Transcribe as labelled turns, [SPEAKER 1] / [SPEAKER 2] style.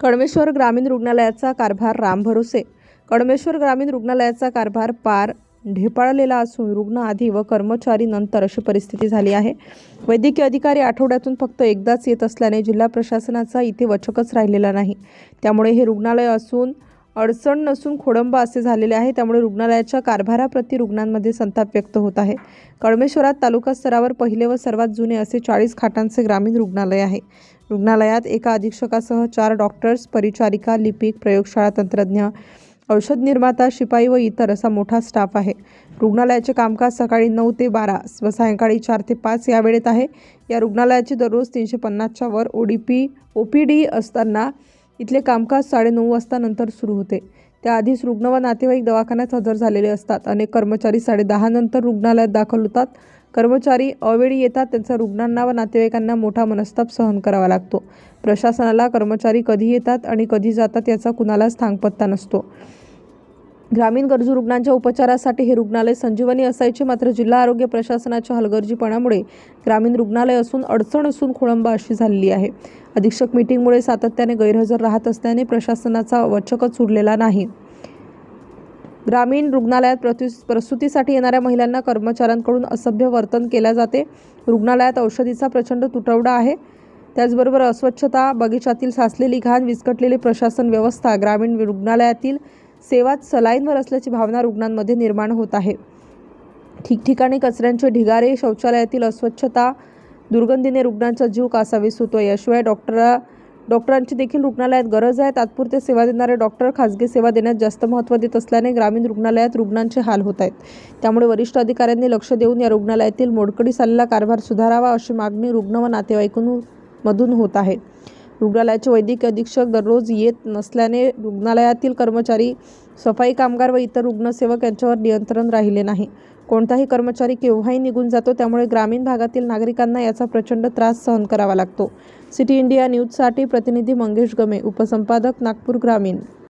[SPEAKER 1] कडमेश्वर ग्रामीण रुग्णालयाचा कारभार रामभरोसे. कडमेश्वर ग्रामीण रुग्णालयाचा कारभार पार ढेपाळलेला असून रुग्ण आधी व कर्मचारी नंतर अशी परिस्थिती झाली आहे. वैद्यकीय अधिकारी आठवड्यातून फक्त एकदाच येत असल्याने जिल्हा प्रशासनाचा इथे वचकच राहिलेला नाही. त्यामुळे हे रुग्णालय असून अडचण नसून खोडंबा असे झालेले आहे त्यामुळे रुग्णालयाच्या कारभाराप्रती रुग्णांमध्ये संताप व्यक्त होत आहे. कळमेश्वरात तालुका स्तरावर पहिले व सर्वात जुने असे चाळीस खाटांचे ग्रामीण रुग्णालय आहे. रुग्णालयात एका अधीक्षकासह चार डॉक्टर्स परिचारिका लिपिक प्रयोगशाळा तंत्रज्ञ औषध निर्माता शिपाई व इतर असा मोठा स्टाफ आहे. रुग्णालयाचे कामकाज सकाळी नऊ ते बारा व सायंकाळी चार ते पाच या वेळेत आहे. या रुग्णालयाची दररोज तीनशे पन्नासच्या वर O D P O P D असताना इथले कामकाज साडेनऊ वाजता नंतर सुरू होते. त्याआधीच रुग्ण व नातेवाईक दवाखान्यात हजर झालेले असतात. अनेक कर्मचारी साडेदहा नंतर रुग्णालयात दाखल होतात. कर्मचारी अवेळी येतात. त्यांचा रुग्णांना व नातेवाईकांना मोठा मनस्ताप सहन करावा लागतो. प्रशासनाला कर्मचारी कधी येतात आणि कधी जातात याचा कुणालाच थांगपत्ता नसतो. ग्रामीण गरजू रुग्णांच्या उपचारासाठी हे रुग्णालय संजीवनी असायचे. मात्र जिल्हा आरोग्य प्रशासनाच्या हलगर्जीपणामुळे ग्रामीण रुग्णालय असून अडचण असून खोळंबा अशी झालेली आहे. अधीक्षक मीटिंगमुळे सातत्याने गैरहजर राहत असल्याने प्रशासनाचा वचकच उरलेला नाही. ग्रामीण रुग्णालयात प्रति प्रसूतीसाठी येणाऱ्या महिलांना कर्मचाऱ्यांकडून असभ्य वर्तन केल्या जाते. रुग्णालयात औषधीचा प्रचंड तुटवडा आहे. त्याचबरोबर अस्वच्छता बगीचातील साचलेली घाण विस्कटलेली प्रशासन व्यवस्था ग्रामीण रुग्णालयातील सेवात सलाईनवर असल्याची भावना रुग्णांमध्ये निर्माण होत आहे. ठिकठिकाणी कचऱ्यांचे ढिगारे शौचालयातील अस्वच्छता दुर्गंधीने रुग्णांचा जीव कासावीस होतो याशिवाय डॉक्टरा डॉक्टरांची देखील रुग्णालयात गरज आहे. तात्पुरते सेवा देणारे डॉक्टर खाजगी सेवा देण्यात जास्त महत्त्व देत असल्याने ग्रामीण रुग्णालयात रुग्णांचे हाल होत आहेत. त्यामुळे वरिष्ठ अधिकाऱ्यांनी लक्ष देऊन या रुग्णालयातील मोडकडी चाललेला कारभार सुधारावा अशी मागणी रुग्ण व नातेवाईकांमधून होत आहे. रुग्णालयाचे वैद्यकीय अधीक्षक दररोज येत नसल्याने रुग्णालयातील कर्मचारी सफाई कामगार व इतर रुग्णसेवक यांच्यावर नियंत्रण राहिले नाही. कोणताही कर्मचारी केव्हाही निघून जातो त्यामुळे ग्रामीण भागातील नागरिकांना याचा प्रचंड त्रास सहन करावा लागतो. सिटी इंडिया न्यूजसाठी प्रतिनिधी मंगेश गमे उपसंपादक नागपूर ग्रामीण.